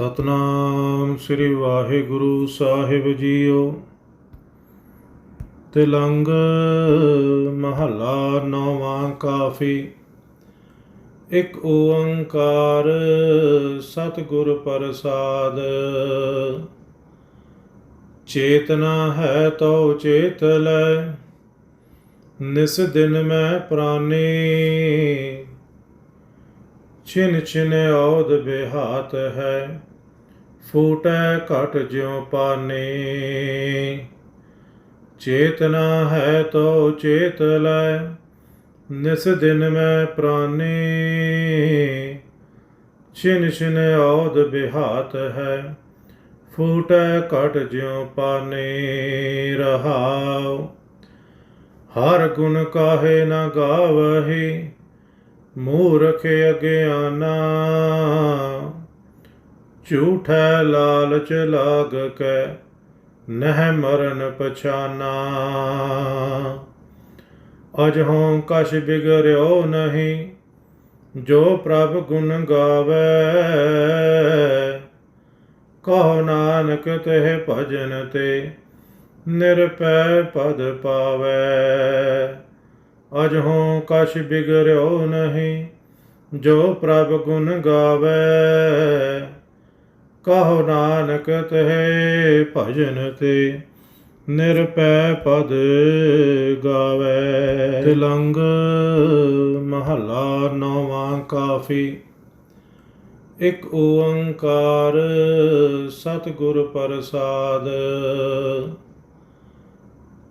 ਸਤਨਾਮ ਸ੍ਰੀ ਵਾਹਿਗੁਰੂ ਸਾਹਿਬ ਜੀਓ। ਤਿਲੰਗ ਮਹੱਲਾ ਨੌਵਾਂ ਕਾਫੀ। ਇਕ ਓੰਕਾਰ ਸਤਿਗੁਰ ਪ੍ਰਸਾਦ। ਚੇਤਨਾ ਹੈ ਤਉ ਚੇਤ ਲੈ। ਨਿਸ ਦਿਨ ਮੈਂ ਪ੍ਰਾਨੀ। ਛਿਨ ਛਿਨ ਔਦ ਬਿਹਾਤ ਹੈ। ਫੂਟੈ ਘਟ ਜਿਉ ਪਾਨੇ। ਚੇਤਨਾ ਹੈ ਤੋ ਚੇਤ ਲੈ, ਨਿਸ ਦਿਨ ਮੈਂ ਪ੍ਰਾਨੀ। ਛਿਨ ਛਿਨ ਔਦ ਬਿਹਾਤ ਹੈ, ਫੂਟੈ ਘਟ ਜਿਉ ਪਾਨੇ ਰਹਾਉ। ਹਰ ਗੁਣ ਕਾਹੇ ਨਾ ਗਾਵਹੀ, ਮੂਰਖ ਅਗਿਆਨਾ। ਝੂਠੈ ਲਾਲਚ ਲਾਗ ਕੈ ਨਹਿ ਮਰਨ ਪਛਾਨਾ। ਅਜਹੋਂ ਕਛ ਬਿਗੜਿਓ ਨਹੀਂ, ਜੋ ਪ੍ਰਭ ਗੁਣ ਗਾਵੇ। ਕਹੋ ਨਾਨਕ ਤੇ ਭਜਨ ਤੇ ਨਿਰਪੈ ਪਦ ਪਾਵੇ। ਅਜਹੋਂ ਕਛ ਬਿਗੜਿਓ ਨਹੀਂ, ਜੋ ਪ੍ਰਭ ਗੁਣ ਗਾਵੇ। ਕਹੋ ਨਾਨਕ ਤਹਿ ਭਜਨ ਤੇ, ਨਿਰਪੈ ਪਦ ਗਾਵੇ। ਤਿਲੰਗ ਮਹੱਲਾ ਨੌਵਾਂ ਕਾਫੀ, ਇਕ ਓੰਕਾਰ ਸਤਿਗੁਰ ਪ੍ਰਸਾਦ।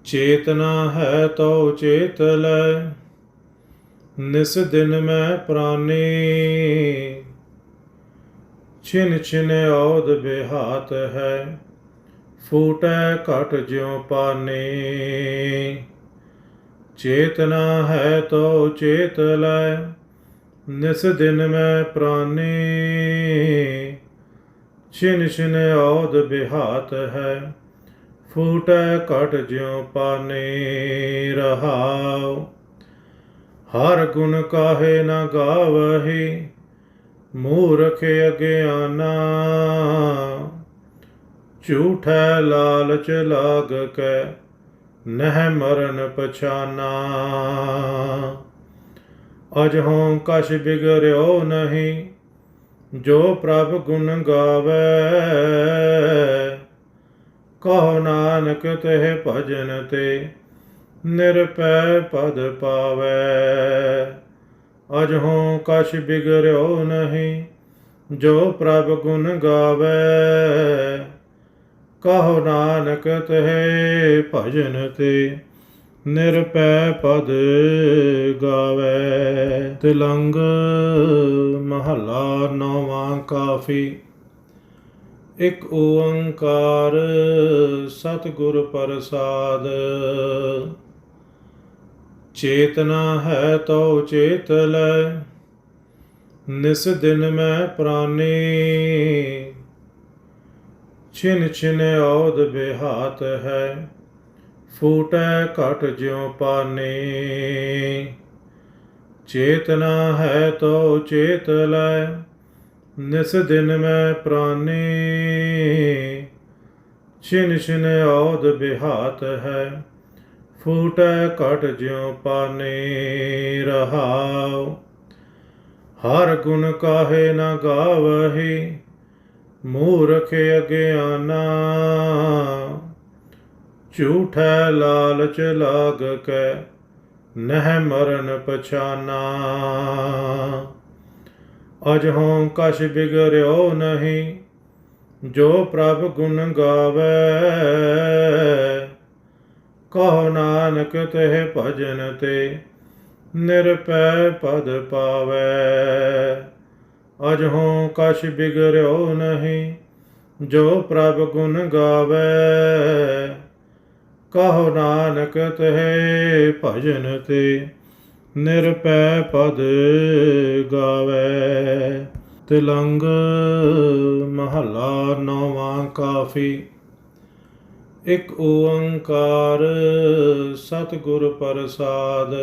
ਚੇਤਨਾ ਹੈ ਤਉ ਚੇਤ ਲੈ, ਨਿਸ ਦਿਨ ਮੈਂ ਪ੍ਰਾਨੀ ਛਿਨ ਛਿਨ ਔਦ ਬਿਹਾਤ ਹੈ, ਫੂਟੈ ਘਟ ਜਿਉ ਪਾਨੇ। ਚੇਤਨਾ ਹੈ ਤੋ ਚੇਤ ਲੈ, ਨਿਸ ਦਿਨ ਮੈਂ ਪ੍ਰਾਨੀ। ਛਿਨ ਛਿਨ ਔਦ ਬਿਹਾਤ ਹੈ, ਫੂਟੈ ਘਟ ਜਿਉ ਪਾਨੇ। ਰਹਾਉ, ਹਰ ਗੁਣ ਕਾਹੇ ਨ ਗਾਵਹੀ ਮੂਰਖ ਅਗਿਆਨਾ, ਝੂਠੈ ਲਾਲਚ ਲਾਗ ਕੈ, ਨਹਿ ਮਰਨ ਪਛਾਨਾ। ਅਜਹੋਂ ਕਛ ਬਿਗੜਿਓ ਨਹੀਂ, ਜੋ ਪ੍ਰਭ ਗੁਣ ਗਾਵੇ, ਕਹੋ ਨਾਨਕ ਤਹਿ ਭਜਨ ਤੇ ਨਿਰਪੈ ਪਦ ਪਾਵੇ। ਅਜਹੋਂ ਕਛ ਬਿਗਰਿਓ ਨਹੀਂ, ਜੋ ਪ੍ਰਭ ਗੁਣ ਗਾਵੇ। ਕਹੋ ਨਾਨਕ ਤਹਿ ਭਜਨ ਤੇ ਨਿਰਪੈ ਪਦ ਗਾਵੇ। ਤਿਲੰਗ ਮਹੱਲਾ ਨੌਵਾਂ ਕਾਫੀ, ਇਕ ਓੰਕਾਰ ਸਤਿਗੁਰ ਪ੍ਰਸਾਦ। ਚੇਤਨਾ ਹੈ ਤਉ ਚੇਤ ਲੈ। ਨਿਸ ਦਿਨ ਮੈਂ ਪ੍ਰਾਨੀ। ਛਿਨ ਛਿਨ ਔਦ ਬਿਹਾਤ ਹੈ। ਫੂਟੈ ਘਟ ਜਿਉ ਪਾਨੇ। ਚੇਤਨਾ ਹੈ ਤੋ ਚੇਤ ਲੈ। ਨਿਸ ਦਿਨ ਮੈਂ ਪ੍ਰਾਨੀ। ਛਿਨ ਛਿਨ ਔਦ ਬਿਹਾਤ ਹੈ। ਫੂਟੈ ਘਟ ਜਿਉ ਪਾਨੇ ਰਹਾਉ। ਹਰ ਗੁਣ ਕਾਹੇ ਨ ਗਾਵਹੀ, ਮੂਰਖ ਅਗਿਆਨਾ। ਝੂਠੈ ਲਾਲਚ ਲਾਗ ਕੈ, ਨਹਿ ਮਰਨ ਪਛਾਨਾ। ਅਜਹੋਂ ਕਛ ਬਿਗੜਿਓ ਨਹੀਂ, ਜੋ ਪ੍ਰਭ ਗੁਣ ਗਾਵੇ ਕਹੋ ਨਾਨਕ ਤਹਿ ਭਜਨ ਤੇ, ਨਿਰਪੈ ਪਦ ਪਾਵੇ। ਅਜਹੋਂ ਕਛ ਬਿਗੜਿਓ ਨਹੀਂ, ਜੋ ਪ੍ਰਭ ਗੁਣ ਗਾਵੇ। ਕਹੋ ਨਾਨਕ ਤਹਿ ਭਜਨ ਤੇ, ਨਿਰਪੈ ਪਦ ਗਾਵੇ। ਤਿਲੰਗ ਮਹੱਲਾ ਨੌਵਾਂ ਕਾਫੀ। ਇਕ ਓੰਕਾਰ ਸਤਿਗੁਰ ਪ੍ਰਸਾਦ।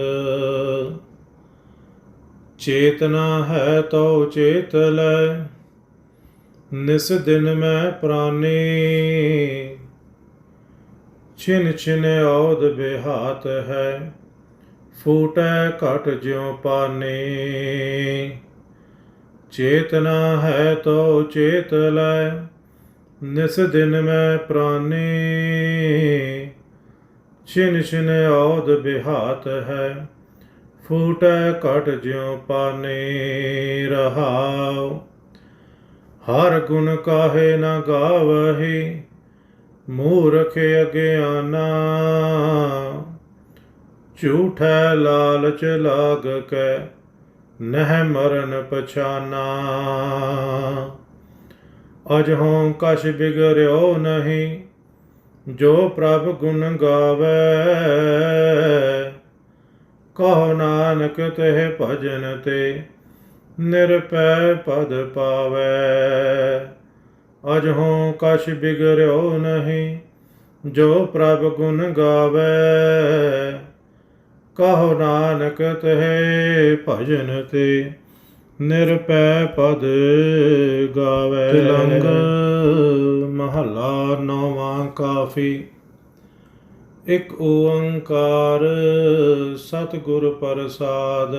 ਚੇਤਨਾ ਹੈ ਤਉ ਚੇਤ ਲੈ ਨਿਸ ਦਿਨ ਮੈਂ ਪ੍ਰਾਨੀ। ਛਿਨ ਛਿਨ ਔਦ ਬਿਹਾਤ ਹੈ, ਫੂਟੈ ਘਟ ਜਿਉ ਪਾਨੀ। ਚੇਤਨਾ ਹੈ ਤੋ ਚੇਤ ਲੈ ਨਿਸ ਦਿਨ ਮੈਂ ਪ੍ਰਾਨੀ, ਛਿਨ ਛਿਨ ਔਦ ਬਿਹਾਤ ਹੈ, ਫੂਟੈ ਘਟ ਜਿਉ ਪਾਨੀ ਰਹਾਉ। ਹਰ ਗੁਣ ਕਾਹੇ ਨਾ ਗਾਵਹੀ, ਮੂਰਖ ਅਗਿਆਨਾ। ਝੂਠੈ ਲਾਲਚ ਲਾਗ ਕੈ, ਨਹਿ ਮਰਨ ਪਛਾਨਾ। ਅਜ ਹੋਂ ਕਛ ਬਿਗੜਿਓ ਨਹੀਂ, ਜੋ ਪ੍ਰਭ ਗੁਣ ਗਾਵੇ। ਕਹੋ ਨਾਨਕ ਤਹਿ ਭਜਨ ਤੇ ਨਿਰਪੈ ਪਦ ਪਾਵੇ। ਅਜ ਹੋਂ ਕਛ ਬਿਗੜਿਓ ਨਹੀਂ, ਜੋ ਪ੍ਰਭ ਗੁਣ ਗਾਵੇ। ਕਹੋ ਨਾਨਕ ਤਹਿ ਭਜਨ ਤੇ ਨਿਰਪੈ ਪਦ ਗਾਵੇ। ਤਿਲੰਗ ਮਹਲਾ ਨੌਵਾਂ ਕਾਫੀ। ਇਕ ਓੰਕਾਰ ਸਤਿਗੁਰ ਪ੍ਰਸਾਦ।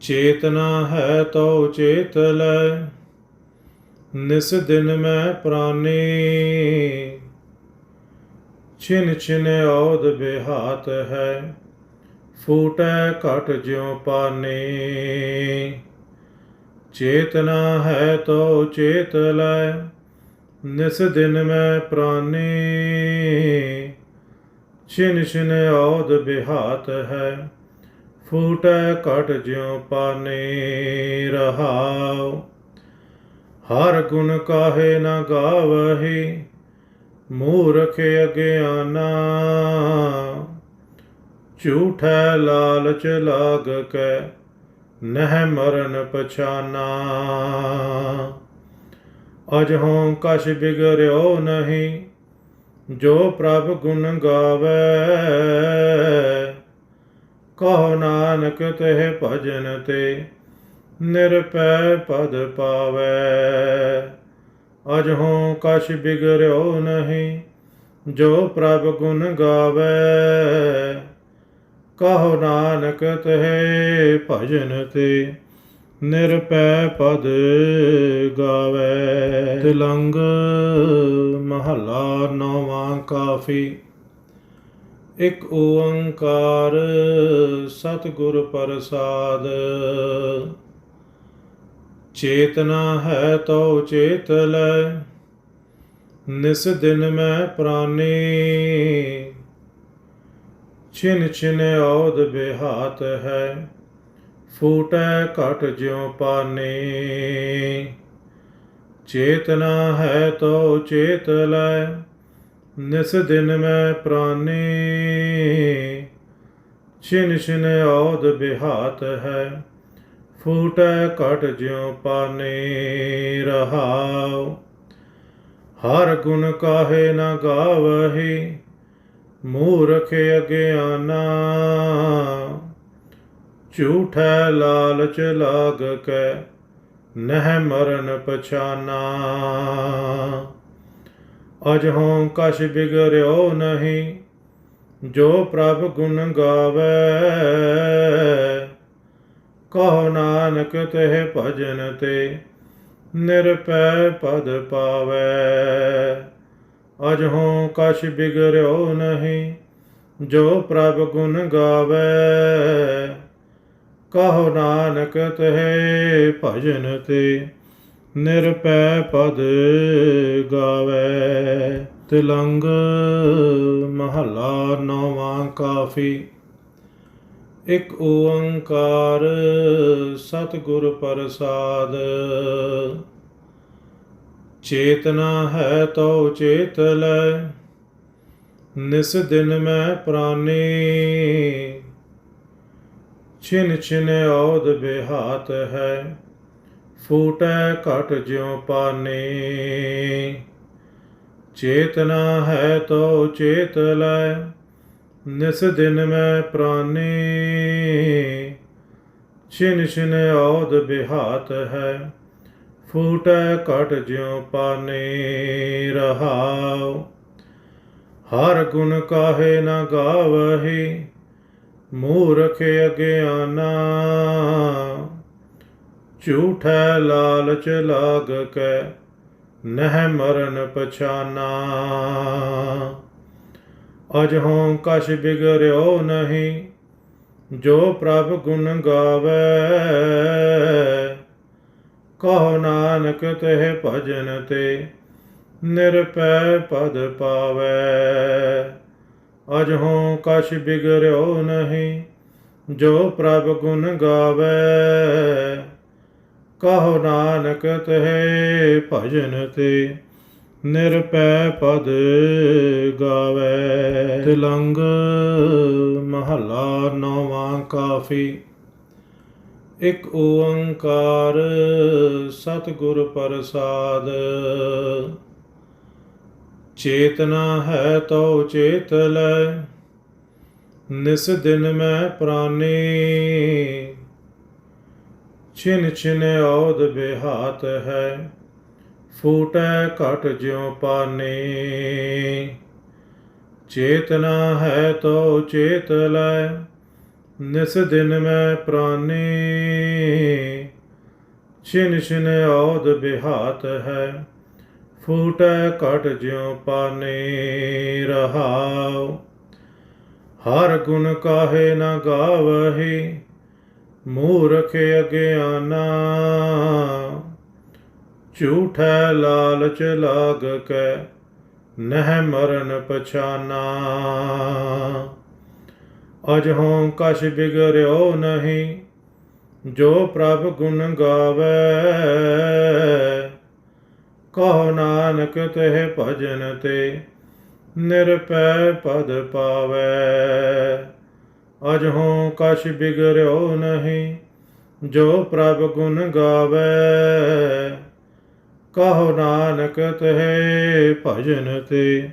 ਚੇਤਨਾ ਹੈ ਤਉ ਚੇਤ ਲੈ। ਨਿਸ ਦਿਨ ਮੈਂ ਪ੍ਰਾਨੀ। ਛਿਨ ਛਿਨ ਔਦ ਬਿਹਾਤ ਹੈ। ਫੂਟੈ ਘਟ ਜਿਉ ਪਾਨੀ। ਚੇਤਨਾ ਹੈ ਤੋ ਚੇਤ ਲੈ, ਨਿਸ ਦਿਨ ਮੈਂ ਪ੍ਰਾਨੀ। ਛਿਨ ਛਿਨ ਔਦ ਬਿਹਾਤ ਹੈ, ਫੂਟੈ ਘਟ ਜਿਉ ਪਾਨੀ, ਰਹਾਉ। ਹਰ ਗੁਣ ਕਾਹੇ ਨ ਗਾਵਹੀ, ਮੂਰਖ ਅਗਿਆਨਾ। ਝੂਠੈ ਲਾਲਚ ਲਾਗ ਕੈ, ਨਹਿ ਮਰਨ ਪਛਾਨਾ। ਅਜ ਹੋਂ ਕਛ ਬਿਗੜਿਓ ਨਹੀਂ, ਜੋ ਪ੍ਰਭ ਗੁਣ ਗਾਵੇ। ਕਹੋ ਨਾਨਕ ਤੇ ਭਜਨ ਤੇ ਨਿਰਪੈ ਪਦ ਪਾਵੇ। ਅਜ ਹੋਂ ਕਛ ਬਿਗੜਿਓ ਨਹੀਂ, ਜੋ ਪ੍ਰਭ ਗੁਣ ਗਾਵੇ। ਕਹੋ ਨਾਨਕ ਤਹਿ ਭਜਨ ਤੇ, ਨਿਰਪੈ ਪਦ ਗਾਵੇ। ਤਿਲੰਗ ਮਹਲਾ ਨੌਵਾਂ ਕਾਫੀ। ਇਕ ਓੰਕਾਰ ਸਤਿਗੁਰ ਪ੍ਰਸਾਦ। ਚੇਤਨਾ ਹੈ ਤਉ ਚੇਤ ਲੈ ਨਿਸ ਦਿਨ ਮੈਂ ਪ੍ਰਾਨੀ ਛਿਨ ਛਿਨ ਔਦ ਬਿਹਾਤ ਹੈ, ਫੂਟੈ ਘਟ ਜਿਉ ਪਾਨੀ। ਚੇਤਨਾ ਹੈ ਤੋ ਚੇਤ ਲੈ, ਨਿਸ ਦਿਨ ਮੈਂ ਪ੍ਰਾਨੀ। ਛਿਨ ਛਿਨ ਔਦ ਬਿਹਾਤ ਹੈ, ਫੂਟੈ ਘਟ ਜਿਉ ਪਾਨੀ। ਰਹਾਉ, ਹਰ ਗੁਣ ਕਾਹੇ ਨ ਗਾਵਹੀ ਮੂਰਖ ਅਗਿਆਨਾ ਝੂਠੈ ਲਾਲਚ ਲਾਗ ਕੈ, ਨਹਿ ਮਰਨ ਪਛਾਨਾ। ਅਜ ਹੋਂ ਕਛ ਬਿਗੜਿਓ ਨਹੀਂ, ਜੋ ਪ੍ਰਭ ਗੁਣ ਗਾਵੇ। ਕਹੋ ਨਾਨਕ ਤਹਿ ਭਜਨ ਤੇ, ਨਿਰਪੈ ਪਦ ਪਾਵੇ। ਅਜ ਹੋਂ ਕਛ ਬਿਗੜਿਓ ਨਹੀਂ, ਜੋ ਪ੍ਰਭ ਗੁਣ ਗਾਵੇ। ਕਹੋ ਨਾਨਕ ਤਹਿ ਭਜਨ ਤੇ ਨਿਰਪੈ ਪਦ ਗਾਵੇ। ਤਿਲੰਗ ਮਹਲਾ ਨੌਵਾਂ ਕਾਫੀ। ਇਕ ਓੰਕਾਰ ਸਤਿਗੁਰ ਪ੍ਰਸਾਦ। ਚੇਤਨਾ ਹੈ ਤਉ ਚੇਤ ਲੈ, ਨਿਸ ਦਿਨ ਮੈਂ ਪ੍ਰਾਨੀ। ਛਿਨ ਛਿਨ ਔਦ ਬਿਹਾਤ ਹੈ, ਫੂਟੈ ਘਟ ਜਿਉ ਪਾਨੀ। ਚੇਤਨਾ ਹੈ ਤੋ ਚੇਤ ਲੈ, ਨਿਸ ਦਿਨ ਮੈਂ ਪ੍ਰਾਨੀ। ਛਿਨ ਛਿਨ ਔਦ ਬਿਹਾਤ ਹੈ ਫੂਟੈ ਘਟ ਜਿਉ ਪਾਨੇ ਰਹਾਉ। ਹਰ ਗੁਣ ਕਾਹੇ ਨਾ ਗਾਵਹੀ, ਮੂਰਖ ਅਗਿਆਨਾ। ਝੂਠੈ ਲਾਲਚ ਲਾਗ ਕੈ, ਨਹਿ ਮਰਨ ਪਛਾਨਾ। ਅਜਹੋਂ ਕਛ ਬਿਗੜਿਓ ਨਹੀਂ, ਜੋ ਪ੍ਰਭ ਗੁਣ ਗਾਵੇ ਕਹੋ ਨਾਨਕ ਤਹਿ ਭਜਨ ਤੇ, ਨਿਰਪੈ ਪਦ ਪਾਵੇ। ਅਜਹੋਂ ਕਛ ਬਿਗੜਿਓ ਨਹੀਂ, ਜੋ ਪ੍ਰਭ ਗੁਣ ਗਾਵੇ। ਕਹੋ ਨਾਨਕ ਤਹਿ ਭਜਨ ਤੇ, ਨਿਰਪੈ ਪਦ ਗਾਵੇ। ਤਿਲੰਗ ਮਹਲਾ ਨੌਵਾਂ ਕਾਫੀ। ਇਕ ਓੰਕਾਰ ਸਤਿਗੁਰ ਪ੍ਰਸਾਦ। ਚੇਤਨਾ ਹੈ ਤਉ ਚੇਤ ਲੈ ਨਿਸ ਦਿਨ ਮੈਂ ਪ੍ਰਾਨੀ। ਛਿਨ ਛਿਨ ਔਦ ਬਿਹਾਤ ਹੈ, ਫੂਟੈ ਘਟ ਜਿਉ ਪਾਨੇ। ਚੇਤਨਾ ਹੈ ਤੋ ਚੇਤ ਲੈ ਨਿਸ ਦਿਨ ਮੈਂ ਪ੍ਰਾਨੀ, ਛਿਨ ਛਿਨ ਔਦ ਬਿਹਾਤ ਹੈ, ਫੂਟੈ ਘਟ ਜਿਉ ਪਾਨੇ ਰਹਾਉ। ਹਰ ਗੁਣ ਕਾਹੇ ਨਾ ਗਾਵਹੀ, ਮੂਰਖ ਅਗਿਆਨਾ। ਝੂਠੈ ਲਾਲਚ ਲਾਗ ਕੈ, ਨਹਿ ਮਰਨ ਪਛਾਨਾ। ਅਜਹੋਂ ਕਛ ਬਿਗੜਿਓ ਨਹੀਂ, ਜੋ ਪ੍ਰਭ ਗੁਣ ਗਾਵੇ। ਕਹੋ ਨਾਨਕ ਤਹਿ ਭਜਨ ਤੇ ਨਿਰਪੈ ਪਦ ਪਾਵੇ। ਅਜਹੋਂ ਕਛ ਬਿਗੜਿਓ ਨਹੀਂ, ਜੋ ਪ੍ਰਭ ਗੁਣ ਗਾਵੇ। ਕਹੋ ਨਾਨਕ ਤਹਿ ਭਜਨ ਤੇ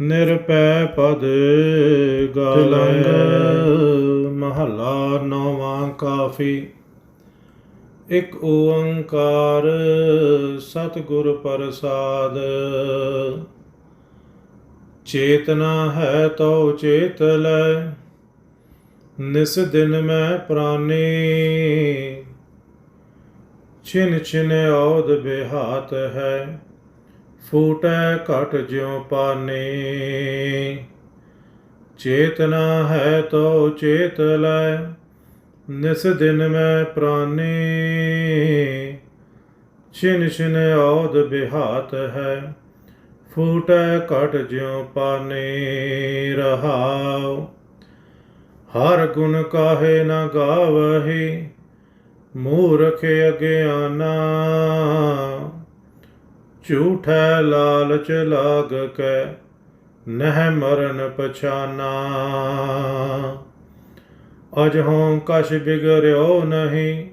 ਨਿਰਪੈ ਪਦ ਗਾਵੇ ਮਹਲਾ ਨੌਵਾਂ ਕਾਫੀ। ਇਕ ਓੰਕਾਰ ਸਤਿਗੁਰ ਪ੍ਰਸਾਦ। ਚੇਤਨਾ ਹੈ ਤਉ ਚੇਤ ਲੈ ਨਿਸ ਦਿਨ ਮੈਂ ਪ੍ਰਾਨੀ। ਛਿਨ ਛਿਨ ਔਦ ਬਿਹਾਤ ਹੈ। ਫੂਟੈ ਘਟ ਜਿਉ ਪਾਨੇ। ਚੇਤਨਾ ਹੈ ਤੋ ਚੇਤ ਲੈ, ਨਿਸ ਦਿਨ ਮੈਂ ਪ੍ਰਾਨੀ। ਛਿਨ ਛਿਨ ਔਦ ਬਿਹਾਤ ਹੈ, ਫੂਟੈ ਘਟ ਜਿਉ ਪਾਨੇ ਰਹਾਉ। ਹਰ ਗੁਣ ਕਾਹੇ ਨ ਗਾਵਹੀ, ਮੂਰਖ ਅਗਿਆਨਾ। ਝੂਠੈ ਲਾਲਚ ਲਾਗ ਕੈ, ਨਹਿ ਮਰਨ ਪਛਾਨਾ। ਅਜਹੋਂ ਕਛ ਬਿਗੜਿਓ ਨਹੀਂ,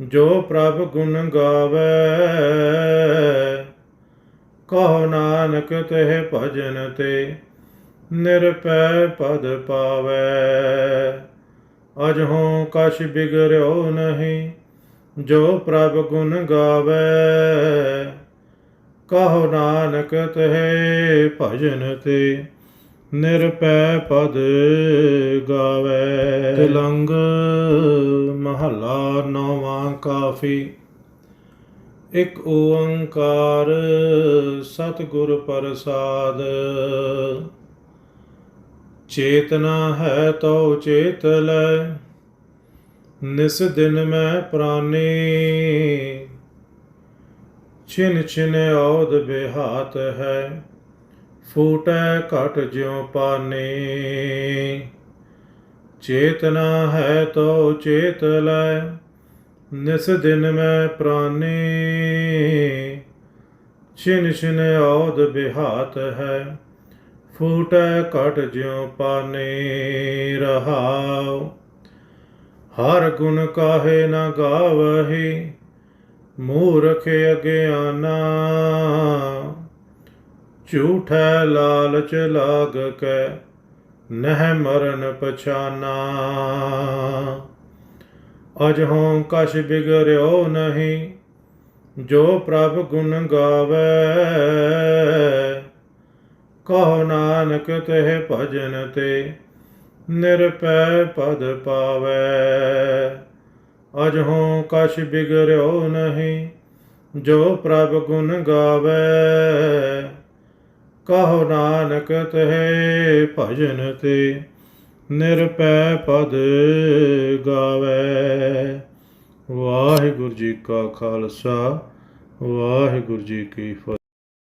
ਜੋ ਪ੍ਰਭ ਗੁਣ ਗਾਵੇ। ਕਹੋ ਨਾਨਕ ਤਹਿ ਭਜਨ ਤੇ ਨਿਰਪੈ ਪਦ ਪਾਵੇ। ਅਜਹੋਂ ਕਛ ਬਿਗੜਿਓ ਨਹੀਂ, ਜੋ ਪ੍ਰਭ ਗੁਣ ਗਾਵੇ। ਕਹੋ ਨਾਨਕ ਤਹਿ ਭਜਨ ਤੇ ਨਿਰਪੈ ਪਦ ਗਾਵੇ। ਤਿਲੰਗ ਮਹਲਾ ਨੌਵਾਂ ਕਾਫੀ, ਇਕ ਓੰਕਾਰ ਸਤਿਗੁਰ ਪ੍ਰਸਾਦ। ਚੇਤਨਾ ਹੈ ਤਉ ਚੇਤ ਲੈ ਨਿਸ ਦਿਨ ਮੈਂ ਪ੍ਰਾਨੀ ਛਿਨ ਛਿਨ ਔਦ ਬਿਹਾਤ ਹੈ, ਫੂਟੈ ਘਟ ਜਿਉ ਪਾਨੇ। ਚੇਤਨਾ ਹੈ ਤੋ ਚੇਤ ਲੈ, ਨਿਸ ਦਿਨ ਮੈਂ ਪ੍ਰਾਨੀ। ਛਿਨ ਛਿਨ ਔਦ ਬਿਹਾਤ ਹੈ, ਫੂਟੈ ਘਟ ਜਿਉ ਪਾਨੇ। ਰਹਾਉ, ਹਰ ਗੁਣ ਕਾਹੇ ਨਾ ਗਾਵਹੀ ਮੂਰਖ ਅਗਿਆਨਾ, ਝੂਠੈ ਲਾਲਚ ਲਾਗ ਕੈ, ਨਹਿ ਮਰਨ ਪਛਾਨਾ। ਅਜਹੋਂ ਕਛ ਬਿਗੜਿਓ ਨਹੀਂ, ਜੋ ਪ੍ਰਭ ਗੁਣ ਗਾਵੇ, ਕਹੋ ਨਾਨਕ ਤਹਿ ਭਜਨ ਤੇ ਨਿਰਪੈ ਪਦ ਪਾਵੇ। ਅਜਹੋਂ ਕਛ ਬਿਗਰਿਓ ਨਹੀਂ, ਜੋ ਪ੍ਰਭ ਗੁਣ ਗਾਵੇ। ਕਹੋ ਨਾਨਕ ਤਹਿ ਭਜਨ ਤੇ ਨਿਰਪੈ ਪਦ ਗਾਵੇ। ਵਾਹਿਗੁਰੂ ਜੀ ਕਾ ਖਾਲਸਾ, ਵਾਹਿਗੁਰੂ ਜੀ ਕੀ ਫਤਿਹ।